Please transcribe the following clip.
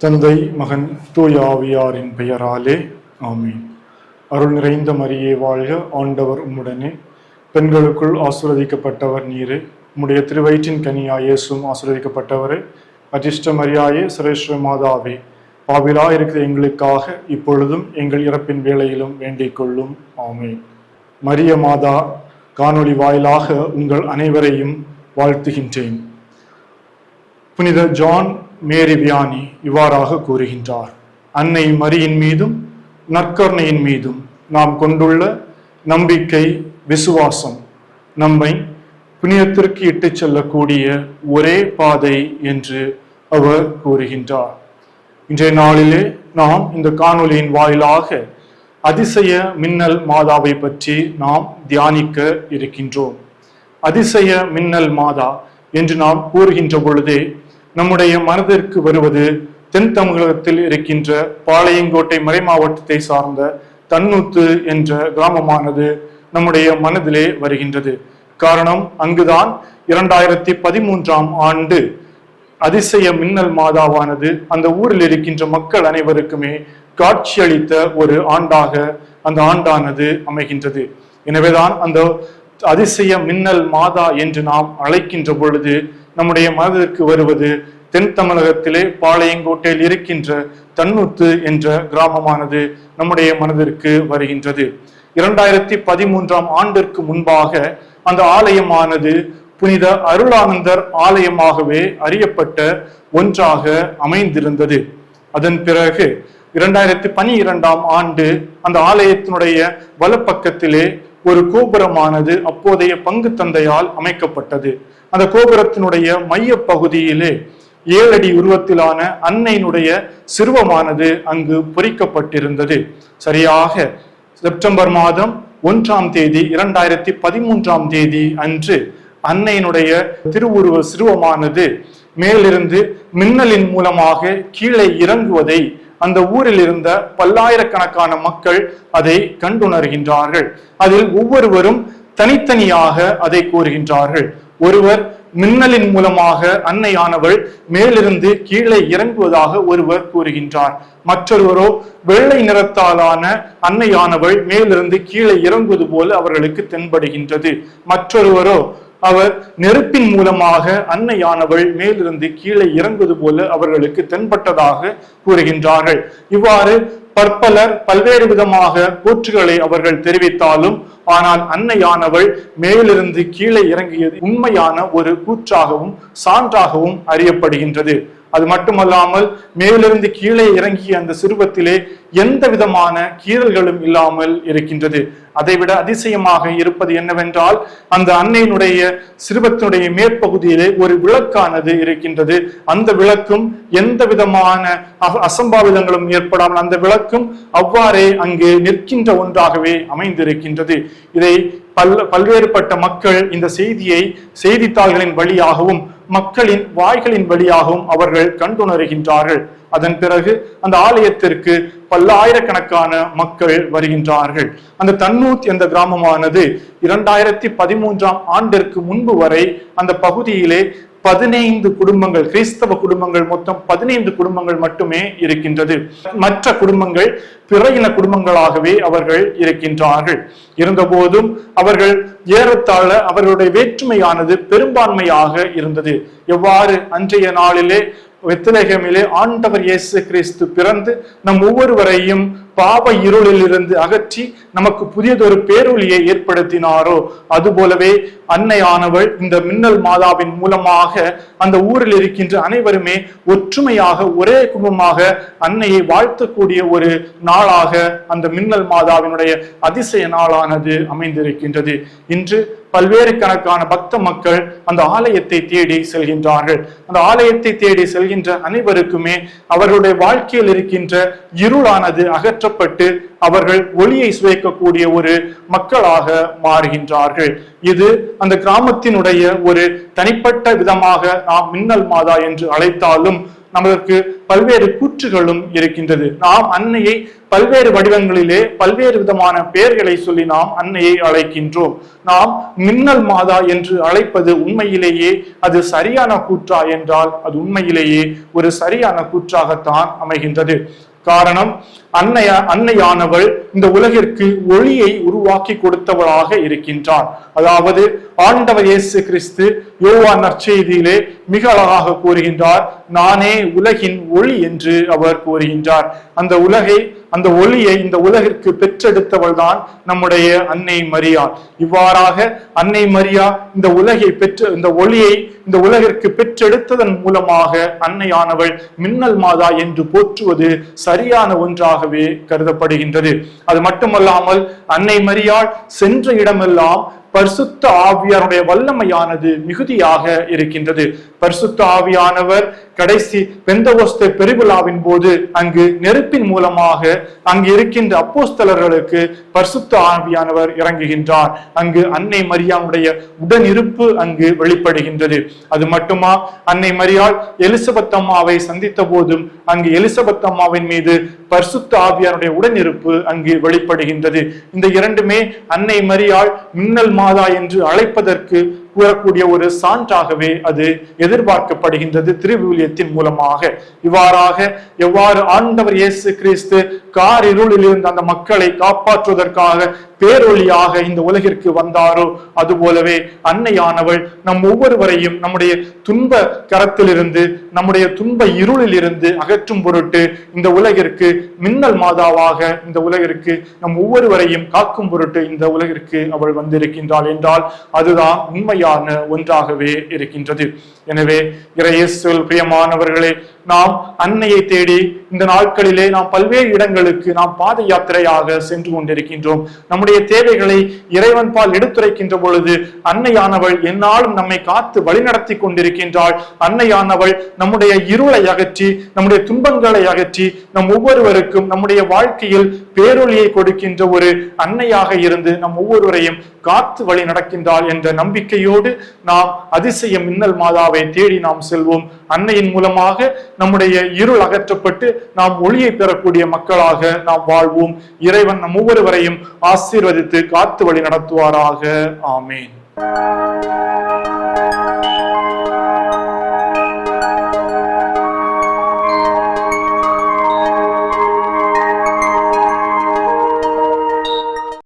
தந்தை மகன் தூயாவியாரின் பெயராலே ஆமீன். அருள் நிறைந்த மரியே வாழ்க ஆண்டவர் உம்முடனே. பெண்களுக்குள் ஆசிர்வதிக்கப்பட்டவர் நீரே. உம்முடைய திருவயிற்றின் கனியா ஆசிர்வதிக்கப்பட்டவரே. அதிர்ஷ்ட மரியாயே சிரேஷ்ட மாதாவே. பாவிலா இருக்கிற எங்களுக்காக இப்பொழுதும் எங்கள் இறப்பின் வேளையிலும் வேண்டிக் கொள்ளும். ஆமீன். மரிய மாதா காணொளி வாயிலாக உங்கள் அனைவரையும் வாழ்த்துகின்றேன். புனித ஜான் மேரி வியானி இவ்வாறாக கூறுகின்றார். அன்னை மரியின் மீதும் நற்கருணையின் மீதும் நாம் கொண்டுள்ள நம்பிக்கை விசுவாசம் நம்மை புனியத்திற்கு இட்டுச் செல்லக்கூடிய ஒரே பாதை என்று அவர் கூறுகின்றார். இன்றைய நாளிலே நாம் இந்த காணொலியின் வாயிலாக அதிசய மின்னல் மாதாவை பற்றி நாம் தியானிக்க இருக்கின்றோம். அதிசய மின்னல் மாதா என்று நாம் கூறுகின்ற பொழுதே நம்முடைய மனதிற்கு வருவது தென் தமிழகத்தில் இருக்கின்ற பாளையங்கோட்டை மறை மாவட்டத்தை சார்ந்த தன்னூத்து என்ற கிராமமானது நம்முடைய மனதிலே வருகின்றது. காரணம் அங்குதான் இரண்டாயிரத்தி பதிமூன்றாம் ஆண்டு அதிசய மின்னல் மாதாவானது அந்த ஊரில் இருக்கின்ற மக்கள் அனைவருக்குமே காட்சியளித்த ஒரு ஆண்டாக அந்த ஆண்டானது அமைகின்றது. எனவேதான் அந்த அதிசய மின்னல் மாதா என்று நாம் அழைக்கின்ற பொழுது நம்முடைய மனதிற்கு வருவது தென் தமிழகத்திலே பாளையங்கோட்டையில் இருக்கின்ற தன்னுத்து என்ற கிராமமானது நம்முடைய மனதிற்கு வருகின்றது. இரண்டாயிரத்தி பதிமூன்றாம் ஆண்டிற்கு முன்பாக அந்த ஆலயமானது புனித அருளானந்தர் ஆலயமாகவே அறியப்பட்ட ஒன்றாக அமைந்திருந்தது. அதன் பிறகு இரண்டாயிரத்தி பனிரெண்டாம் ஆண்டு அந்த ஆலயத்தினுடைய வலப்பக்கத்திலே ஒரு கோபுரமானது அப்போதைய பங்கு தந்தையால் அமைக்கப்பட்டது. அந்த கோபுரத்தினுடைய மைய பகுதியிலே ஏழடி உருவத்திலான அன்னையினுடைய சிறுவமானது அங்கு பொறிக்கப்பட்டிருந்தது. சரியாக செப்டம்பர் மாதம் ஒன்றாம் தேதி இரண்டாயிரத்தி பதிமூன்றாம் தேதி அன்று அன்னையினுடைய திருவுருவ சிறுவமானது மேலிருந்து மின்னலின் மூலமாக கீழே இறங்குவதை அந்த ஊரில் இருந்த பல்லாயிரக்கணக்கான மக்கள் அதை கண்டுணர்கின்றார்கள். அதில் ஒவ்வொருவரும் தனித்தனியாக அதை கூறுகின்றார்கள். ஒருவர் மின்னலின் மூலமாக அன்னையானவள் மேலிருந்து கீழே இறங்குவதாக ஒருவர் கூறுகின்றார். மற்றொருவரோ வெள்ளை நிறத்தாலான அன்னையானவள் மேலிருந்து கீழே இறங்குவது போல அவர்களுக்கு தென்படுகின்றது. மற்றொருவரோ அவர் நெருப்பின் மூலமாக அன்னையானவள் மேலிருந்து கீழே இறங்குவது போல அவர்களுக்கு தென்பட்டதாக கூறுகின்றார்கள். இவ்வாறு பற்பலர் பல்வேறு விதமாக கூற்றுகளை அவர்கள் தெரிவித்தாலும் ஆனால் அன்னையானவள் மேலிருந்து கீழே இறங்கியது உண்மையான ஒரு கூற்றாகவும் சான்றாகவும் அறியப்படுகின்றது. அது மட்டுமல்லாமல் மேலிருந்து கீழே இறங்கிய அந்த சிறுவத்திலே எந்த விதமான கீறல்களும் இல்லாமல் இருக்கின்றது. அதைவிட அதிசயமாக இருப்பது என்னவென்றால் அந்த அன்னையினுடைய சிறுவத்தினுடைய மேற்பகுதியிலே ஒரு விளக்கானது இருக்கின்றது. அந்த விளக்கும் எந்த விதமான அசம்பாவிதங்களும் ஏற்படாமல் அந்த விளக்கும் அவ்வாறே அங்கு நிற்கின்ற ஒன்றாகவே அமைந்திருக்கின்றது. இதை பல் பல்வேறுபட்ட மக்கள் இந்த செய்தியை செய்தித்தாள்களின் வழியாகவும் மக்களின் வாய்களின் வழியாகவும் அவர்கள் கண்டுணர்கின்றார்கள். அதன் பிறகு அந்த ஆலயத்திற்கு பல்லாயிரக்கணக்கான மக்கள் வருகின்றார்கள். அந்த தன்னூத் என்ற கிராமமானது இரண்டாயிரத்தி பதிமூன்றாம் ஆண்டிற்கு முன்பு வரை அந்த பகுதியிலே பதினைந்து குடும்பங்கள் கிறிஸ்தவ குடும்பங்கள் மொத்தம் பதினைந்து குடும்பங்கள் மட்டுமே இருக்கின்றது. மற்ற குடும்பங்கள் பிற இன குடும்பங்களாகவே அவர்கள் இருக்கின்றார்கள். இருந்தபோதும் அவர்கள் ஏறத்தாழ அவர்களுடைய வேற்றுமையானது பெரும்பான்மையாக இருந்தது. எவ்வாறு? அன்றைய நாளிலே வெத்திலகமிலே ஆண்டவர் இயேசு கிறிஸ்து பிறந்து நம் ஒவ்வொருவரையும் பாவ இருளில் இருந்து அகற்றி நமக்கு புதியதொரு பேரொழியை ஏற்படுத்தினாரோ? அதுபோலவே அன்னையானவள் இந்த மின்னல் மாதாவின் மூலமாக அந்த ஊரில் இருக்கின்ற அனைவருமே ஒற்றுமையாக ஒரே குடும்பமாக அன்னையை வாழ்த்தக்கூடிய ஒரு நாளாக அந்த மின்னல் மாதாவினுடைய அதிசய நாளானது அமைந்திருக்கின்றது. இன்று பல்வேறு கணக்கான பக்த மக்கள் அந்த ஆலயத்தை தேடி செல்கின்றார்கள். அந்த ஆலயத்தை தேடி செல்கின்ற அனைவருக்குமே அவர்களுடைய வாழ்க்கையில் இருக்கின்ற இருளானது அகற்ற அகற்றப்பட்டு அவர்கள் ஒளியை சுவைக்கக்கூடிய ஒரு மக்களாக மாறுகின்றார்கள். இது அந்த கிராமத்தினுடைய ஒரு தனிப்பட்ட விதமாக நாம் மின்னல் மாதா என்று அழைத்தாலும் நமக்கு பல்வேறு கூற்றுகளும் இருக்கின்றது. நாம் அன்னையை பல்வேறு வடிவங்களிலே பல்வேறு விதமான பெயர்களை சொல்லி நாம் அன்னையை அழைக்கின்றோம். நாம் மின்னல் மாதா என்று அழைப்பது உண்மையிலேயே அது சரியான கூற்றா என்றால் அது உண்மையிலேயே ஒரு சரியான கூற்றாகத்தான் அமைகின்றது. காரணம் அன்னைய அன்னையானவள் இந்த உலகிற்கு ஒளியை உருவாக்கி கொடுத்தவளாக இருக்கின்றார் அதாவது ஆண்டவர் இயேசு கிறிஸ்து யோவா நற்செய்தியிலே மிக அழகாக கூறுகின்றார் நானே உலகின் ஒளி என்று அவர் கூறுகின்றார். அந்த உலகை அந்த ஒளியை இந்த உலகிற்கு பெற்றெடுத்தவள் தான் நம்முடைய அன்னை மரியா. இவ்வாறாக அன்னை மரியா இந்த உலகை பெற்று இந்த ஒளியை இந்த உலகிற்கு பெற்றெடுத்ததன் மூலமாக அன்னையானவள் மின்னல் மாதா என்று போற்றுவது சரியான ஒன்றாக ஒன்றாகவே கருதப்படுகின்றது. அது மட்டுமல்லாமல் அன்னை மரியாள் சென்ற இடமெல்லாம் பரிசுத்த ஆவியாருடைய வல்லமையானது மிகுதியாக இருக்கின்றது. பரிசுத்த ஆவியானவர் கடைசி பெந்தகோஸ்தே பெருவிழாவின் போது அங்கு நெருப்பின் மூலமாக அங்கு இருக்கின்ற அப்போஸ்தலர்களுக்கு பரிசுத்த ஆவியானவர் இறங்குகின்றார். அங்கு அன்னை மரியாவுடைய உடனிருப்பு அங்கு வெளிப்படுகின்றது. அது மட்டுமா? அன்னை மரியாள் எலிசபெத் அம்மாவை சந்தித்த போதும் அங்கு எலிசபெத் அம்மாவின் மீது பரிசுத்த ஆவியானுடைய உடனிருப்பு அங்கு வெளிப்படுகின்றது. இந்த இரண்டுமே அன்னை மரியாள் மின்னல் மாதா என்று அழைப்பதற்கு கூறக்கூடிய ஒரு சான்றாகவே அது எதிர்பார்க்கப்படுகின்றது திருவிவிலியத்தின் மூலமாக. இவ்வாறாக எவ்வாறு ஆண்டவர் இயேசு கிறிஸ்து கார் இருளில் இருந்து அந்த மக்களை காப்பாற்றுவதற்காக பேரொழியாக இந்த உலகிற்கு வந்தாரோ? அதுபோலவே அன்னையானவள் நம் ஒவ்வொருவரையும் நம்முடைய துன்ப கரத்திலிருந்து நம்முடைய துன்ப இருளில் இருந்து அகற்றும் பொருட்டு இந்த உலகிற்கு மின்னல் மாதாவாக இந்த உலகிற்கு நம் ஒவ்வொருவரையும் காக்கும் பொருட்டு இந்த உலகிற்கு அவள் வந்திருக்கின்றாள் என்றால் அதுதான் உண்மையான ஒன்றாகவே இருக்கின்றது. எனவே இறையேசுவல் பிரியமானவர்களே நாம் அன்னையை தேடி இந்த நாட்களிலே நாம் பல்வேறு இடங்களுக்கு நாம் பாத யாத்திரையாக சென்று கொண்டிருக்கின்றோம். நம்முடைய தேவைகளை இறைவன் பால் எடுத்துரைக்கின்ற பொழுது அன்னையானவள் என்னாலும் நம்மை காத்து வழிநடத்தி கொண்டிருக்கின்றாள். அன்னையானவள் நம்முடைய இருளை அகற்றி நம்முடைய துன்பங்களை அகற்றி நம் ஒவ்வொருவருக்கும் நம்முடைய வாழ்க்கையில் பேரொழியை கொடுக்கின்ற ஒரு அன்னையாக இருந்து நம் ஒவ்வொருவரையும் காத்து வழி நடக்கின்றாள் என்ற நம்பிக்கையோடு நாம் அதிசய மின்னல் மாதாவை தேடி நாம் செல்வோம். அன்னையின் மூலமாக நம்முடைய இருள் அகற்றப்பட்டு நாம் ஒளியை பெறக்கூடிய மக்களாக நாம் வாழ்வோம். இறைவன் நம் ஒவ்வொருவரையும் ஆசீர்வதித்து காத்து வழி நடத்துவாராக. ஆமேன்.